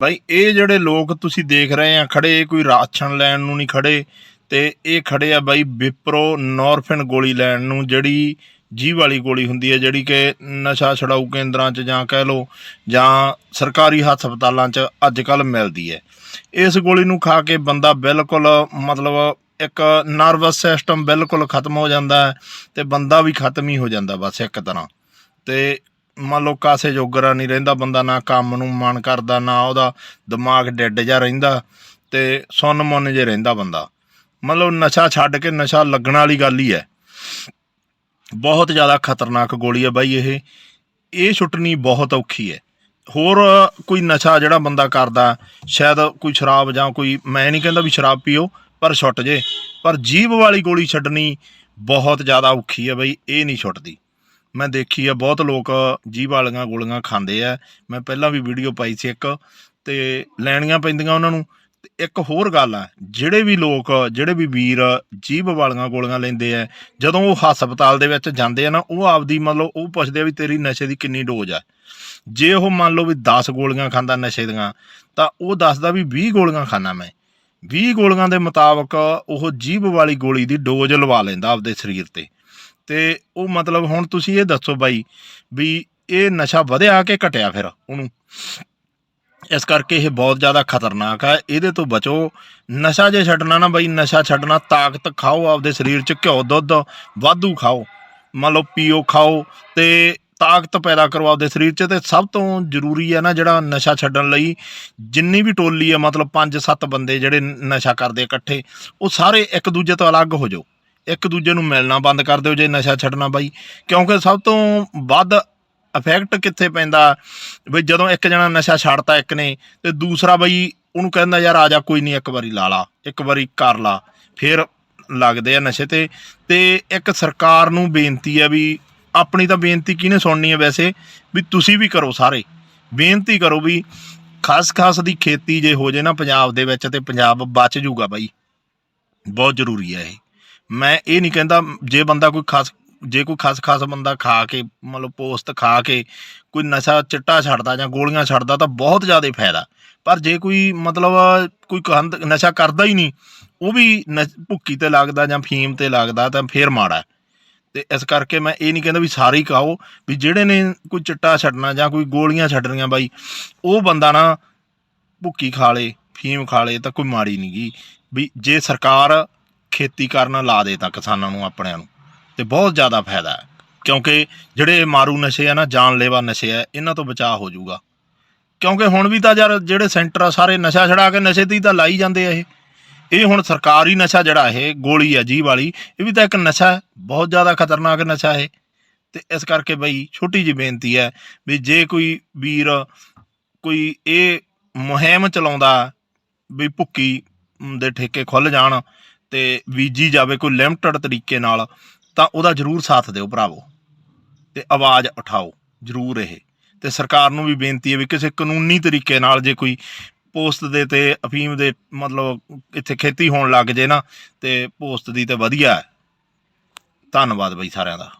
ਬਾਈ, ਇਹ ਜਿਹੜੇ ਲੋਕ ਤੁਸੀਂ ਦੇਖ ਰਹੇ ਆ, ਖੜੇ ਕੋਈ ਰਾਸ਼ਨ ਲੈਣ ਨੂੰ ਨਹੀਂ ਖੜੇ, ਤੇ ਇਹ ਖੜੇ ਆ ਬਾਈ ਵਿਪਰੋ ਨੋਰਫਿਨ ਗੋਲੀ ਲੈਣ ਨੂੰ, ਜਿਹੜੀ ਜੀਵ ਵਾਲੀ ਗੋਲੀ ਹੁੰਦੀ ਹੈ ਜਿਹੜੀ ਕਿ ਨਸ਼ਾ ਛਡਾਊ ਕੇਂਦਰਾਂ 'ਚ ਜਾਂ ਕਹਿ ਲਓ, ਜਾਂ ਸਰਕਾਰੀ ਹਸਪਤਾਲਾਂ 'ਚ ਅੱਜ ਕੱਲ ਮਿਲਦੀ ਹੈ। ਇਸ ਗੋਲੀ ਨੂੰ ਖਾ ਕੇ ਬੰਦਾ ਬਿਲਕੁਲ ਮਤਲਬ ਇੱਕ ਨਰਵਸ ਸਿਸਟਮ ਬਿਲਕੁਲ ਖਤਮ ਹੋ ਜਾਂਦਾ ਹੈ ਤੇ ਬੰਦਾ ਵੀ ਖਤਮ ਹੀ ਹੋ ਜਾਂਦਾ ਬਸ ਇੱਕ ਤਰ੍ਹਾਂ। ਤੇ ਮੰਨ ਲਓ ਕਾਸੇ ਜੋਗਰਾ ਨਹੀਂ ਰਹਿੰਦਾ ਬੰਦਾ, ਨਾ ਕੰਮ ਨੂੰ ਮਨ ਕਰਦਾ, ਨਾ ਉਹਦਾ ਦਿਮਾਗ ਡੈਡ ਜਾ ਰਹਿੰਦਾ ਤੇ ਸੁੰਨ ਮੁੰਨ ਜੇ ਰਹਿੰਦਾ ਬੰਦਾ। ਮਤਲਬ ਨਸ਼ਾ ਛੱਡ ਕੇ ਨਸ਼ਾ ਲੱਗਣ ਵਾਲੀ ਗੱਲ ਹੀ ਹੈ। ਬਹੁਤ ਜ਼ਿਆਦਾ ਖਤਰਨਾਕ ਗੋਲੀ ਹੈ ਬਾਈ ਇਹ। ਇਹ ਛੁੱਟਣੀ ਬਹੁਤ ਔਖੀ ਹੈ। ਹੋਰ ਕੋਈ ਨਸ਼ਾ ਜਿਹੜਾ ਬੰਦਾ ਕਰਦਾ, ਸ਼ਾਇਦ ਕੋਈ ਸ਼ਰਾਬ ਜਾਂ ਕੋਈ, ਮੈਂ ਨਹੀਂ ਕਹਿੰਦਾ ਵੀ ਸ਼ਰਾਬ ਪੀਓ, ਪਰ ਛੁੱਟ ਜੇ। ਪਰ ਜੀਭ ਵਾਲੀ ਗੋਲੀ ਛੱਡਣੀ ਬਹੁਤ ਜ਼ਿਆਦਾ ਔਖੀ ਹੈ ਬਈ, ਇਹ ਨਹੀਂ ਛੁੱਟਦੀ। ਮੈਂ ਦੇਖੀ ਆ, ਬਹੁਤ ਲੋਕ ਜੀਭ ਵਾਲੀਆਂ ਗੋਲੀਆਂ ਖਾਂਦੇ ਆ। ਮੈਂ ਪਹਿਲਾਂ ਵੀ ਵੀਡੀਓ ਪਾਈ ਸੀ ਇੱਕ, ਤੇ ਲੈਣੀਆਂ ਪੈਂਦੀਆਂ ਉਹਨਾਂ ਨੂੰ। ਤੇ ਇੱਕ ਹੋਰ ਗੱਲ ਆ, ਜਿਹੜੇ ਵੀ ਲੋਕ, ਜਿਹੜੇ ਵੀ ਵੀਰ ਜੀਭ ਵਾਲੀਆਂ ਗੋਲੀਆਂ ਲੈਂਦੇ ਆ, ਜਦੋਂ ਉਹ ਹਸਪਤਾਲ ਦੇ ਵਿੱਚ ਜਾਂਦੇ ਆ ਨਾ, ਉਹ ਆਪਦੀ ਮਤਲਬ ਉਹ ਪੁੱਛਦੇ ਆ ਵੀ ਤੇਰੀ ਨਸ਼ੇ ਦੀ ਕਿੰਨੀ ਡੋਜ਼ ਆ। ਜੇ ਉਹ ਮੰਨ ਲਓ ਵੀ 10 ਗੋਲੀਆਂ ਖਾਂਦਾ ਨਸ਼ੇ ਦੀਆਂ, ਤਾਂ ਉਹ ਦੱਸਦਾ ਵੀ 20 ਗੋਲੀਆਂ ਖਾਣਾ ਮੈਂ। 20 ਗੋਲੀਆਂ ਦੇ ਮੁਤਾਬਕ ਉਹ ਜੀਭ ਵਾਲੀ ਗੋਲੀ ਦੀ ਡੋਜ਼ ਲਵਾ ਲੈਂਦਾ ਆਪਦੇ ਸਰੀਰ ਤੇ। ਤੇ ਉਹ ਮਤਲਬ ਹੁਣ ਤੁਸੀਂ ਇਹ ਦੱਸੋ ਬਾਈ ਵੀ ਇਹ ਨਸ਼ਾ ਵਧਿਆ ਕਿ ਘਟਿਆ ਫਿਰ ਉਹਨੂੰ? ਇਸ ਕਰਕੇ ਇਹ ਬਹੁਤ ਜ਼ਿਆਦਾ ਖਤਰਨਾਕ ਹੈ ਇਹਦੇ ਤੋਂ ਬਚੋ। ਨਸ਼ਾ ਜੇ ਛੱਡਣਾ ਨਾ ਬਾਈ, ਨਸ਼ਾ ਛੱਡਣਾ ਤਾਕਤ ਖਾਓ, ਆਪਦੇ ਸਰੀਰ 'ਚ ਘਿਓ, ਦੁੱਧ, ਵਾਧੂ ਖਾਓ। ਮੰਨ ਲਓ ਪੀਓ, ਖਾਓ ਤੇ ਤਾਕਤ ਪੈਦਾ ਕਰੋ ਆਪਦੇ ਸਰੀਰ 'ਚ ਤੇ ਸਭ ਤੋਂ ਜ਼ਰੂਰੀ ਹੈ ਨਾ ਜਿਹੜਾ ਨਸ਼ਾ ਛੱਡਣ ਲਈ ਜਿੰਨੀ ਵੀ ਟੋਲੀ ਹੈ ਮਤਲਬ 5-7 ਬੰਦੇ ਜਿਹੜੇ ਨਸ਼ਾ ਕਰਦੇ ਇਕੱਠੇ, ਉਹ ਸਾਰੇ ਇੱਕ ਦੂਜੇ ਤੋਂ ਅਲੱਗ ਹੋ ਜਾਓ। ਇੱਕ ਦੂਜੇ ਨੂੰ ਮਿਲਣਾ ਬੰਦ ਕਰ ਦਿਓ ਜੇ ਨਸ਼ਾ ਛੱਡਣਾ ਬਾਈ। ਕਿਉਂਕਿ ਸਭ ਤੋਂ ਵੱਧ ਇਫੈਕਟ ਕਿੱਥੇ ਪੈਂਦਾ ਬਈ ਜਦੋਂ ਇੱਕ ਜਣਾ ਨਸ਼ਾ ਛੱਡਤਾ ਇੱਕ ਨੇ ਤੇ ਦੂਸਰਾ ਬਈ ਉਹਨੂੰ ਕਹਿੰਦਾ ਯਾਰ ਆ ਜਾ ਕੋਈ ਨਹੀਂ ਇੱਕ ਵਾਰੀ ਲਾ ਲਾ, ਇੱਕ ਵਾਰੀ ਕਰ ਲਾ, ਫਿਰ ਲੱਗਦੇ ਆ ਨਸ਼ੇ ਤੇ। ਤੇ ਇੱਕ ਸਰਕਾਰ ਨੂੰ ਬੇਨਤੀ ਆ ਵੀ ਆਪਣੀ ਤਾਂ ਬੇਨਤੀ ਕਿਹਨੇ ਸੁਣਨੀ ਹੈ ਵੈਸੇ? ਵੀ ਤੁਸੀਂ ਵੀ ਕਰੋ ਸਾਰੇ। ਬੇਨਤੀ ਕਰੋ ਵੀ ਖਾਸ ਖਾਸ ਦੀ ਖੇਤੀ ਜੇ ਹੋ ਜੇ ਨਾ ਪੰਜਾਬ ਦੇ ਵਿੱਚ ਤੇ ਪੰਜਾਬ ਬਚ ਜੂਗਾ ਬਾਈ। ਬਹੁਤ ਜ਼ਰੂਰੀ ਹੈ ਇਹ। ਮੈਂ ਇਹ ਨਹੀਂ ਕਹਿੰਦਾ ਜੇ ਬੰਦਾ ਕੋਈ ਖਾਸ, ਜੇ ਕੋਈ ਖਾਸ ਖਾਸ ਬੰਦਾ ਖਾ ਕੇ, ਮਤਲਬ ਪੋਸਟ ਖਾ ਕੇ ਕੋਈ ਨਸ਼ਾ ਚਿੱਟਾ ਛੱਡਦਾ ਜਾਂ ਗੋਲੀਆਂ ਛੱਡਦਾ ਤਾਂ ਬਹੁਤ ਜ਼ਿਆਦਾ ਫਾਇਦਾ ਪਰ ਜੇ ਕੋਈ ਮਤਲਬ ਕੋਈ ਕੰਦ ਨਸ਼ਾ ਕਰਦਾ ਹੀ ਨਹੀਂ, ਉਹ ਵੀ ਨ- ਭੁੱਕੀ ਤੇ ਲੱਗਦਾ ਜਾਂ ਫੀਮ ਤੇ ਲੱਗਦਾ ਤਾਂ ਫੇਰ ਮਾੜਾ ਹੈ। ਤੇ ਇਸ ਕਰਕੇ ਮੈਂ ਇਹ ਨਹੀਂ ਕਹਿੰਦਾ ਵੀ ਸਾਰੇ ਹੀ ਖਾਓ, ਵੀ ਜਿਹੜੇ ਨੇ ਕੋਈ ਚਿੱਟਾ ਛੱਡਣਾ ਜਾਂ ਕੋਈ ਗੋਲੀਆਂ ਛੱਡਣੀਆਂ ਬਾਈ, ਉਹ ਬੰਦਾ ਨਾ ਭੁੱਕੀ ਖਾ ਲੇ, ਫੀਮ ਖਾ ਲੇ ਤਾਂ ਕੋਈ ਮਾੜੀ ਨਹੀਂ ਗੀ ਵੀ ਜੇ ਸਰਕਾਰ ਖੇਤੀ ਕਰਨ ਲਾ ਦੇ ਤਾਂ ਕਿਸਾਨਾਂ ਨੂੰ, ਆਪਣਿਆਂ ਨੂੰ। ਤੇ ਬਹੁਤ ਜ਼ਿਆਦਾ ਫਾਇਦਾ ਹੈ। ਕਿਉਂਕਿ ਜਿਹੜੇ ਮਾਰੂ ਨਸ਼ੇ ਆ ਨਾ, ਜਾਨਲੇਵਾ ਨਸ਼ੇ ਆ, ਇਹਨਾਂ ਤੋਂ ਬਚਾਅ ਹੋ ਜਾਊਗਾ। ਕਿਉਂਕਿ ਹੁਣ ਵੀ ਤਾਂ ਯਾਰ ਜਿਹੜੇ ਸੈਂਟਰ ਆ, ਸਾਰੇ ਨਸ਼ਾ ਛਡਾ ਕੇ ਨਸ਼ੇ ਤੇ ਹੀ ਤਾਂ ਲਾਈ ਜਾਂਦੇ ਆ ਇਹ। ਇਹ ਹੁਣ ਸਰਕਾਰੀ ਨਸ਼ਾ ਜਿਹੜਾ ਇਹ, ਗੋਲੀ ਆ ਜੀ ਵਾਲੀ, ਇਹ ਵੀ ਤਾਂ ਇੱਕ ਨਸ਼ਾ ਹੈ। ਬਹੁਤ ਜ਼ਿਆਦਾ ਖਤਰਨਾਕ ਨਸ਼ਾ ਹੈ ਤੇ ਇਸ ਕਰਕੇ ਬਈ ਛੋਟੀ ਜਿਹੀ ਬੇਨਤੀ ਹੈ ਵੀ ਜੇ ਕੋਈ ਵੀਰ ਕੋਈ ਇਹ ਮੁਹਿੰਮ ਚਲਾਉਂਦਾ ਵੀ ਭੁੱਕੀ ਦੇ ਠੇਕੇ ਖੁੱਲ ਜਾਣ ਤੇ ਬੀਜੀ ਜਾਵੇ ਕੋਈ ਲਿਮਟਡ ਤਰੀਕੇ ਨਾਲ, ਤਾਂ ਉਹਦਾ ਜ਼ਰੂਰ ਸਾਥ ਦਿਓ ਭਰਾਵੋ। ਤੇ ਆਵਾਜ਼ ਉਠਾਓ, ਜ਼ਰੂਰ ਇਹ। ਤੇ ਸਰਕਾਰ ਨੂੰ ਵੀ ਬੇਨਤੀ ਹੈ ਵੀ ਕਿਸੇ ਕਾਨੂੰਨੀ ਤਰੀਕੇ ਨਾਲ ਜੇ ਕੋਈ ਪੋਸਟ ਦੇ ਤੇ ਅਫੀਮ ਦੇ ਮਤਲਬ ਇੱਥੇ ਖੇਤੀ ਹੋਣ ਲੱਗ ਜੇ ਨਾ, ਤੇ ਪੋਸਟ ਦੀ ਤੇ ਵਧੀਆ ਹੈ। ਧੰਨਵਾਦ ਬਈ ਸਾਰਿਆਂ ਦਾ।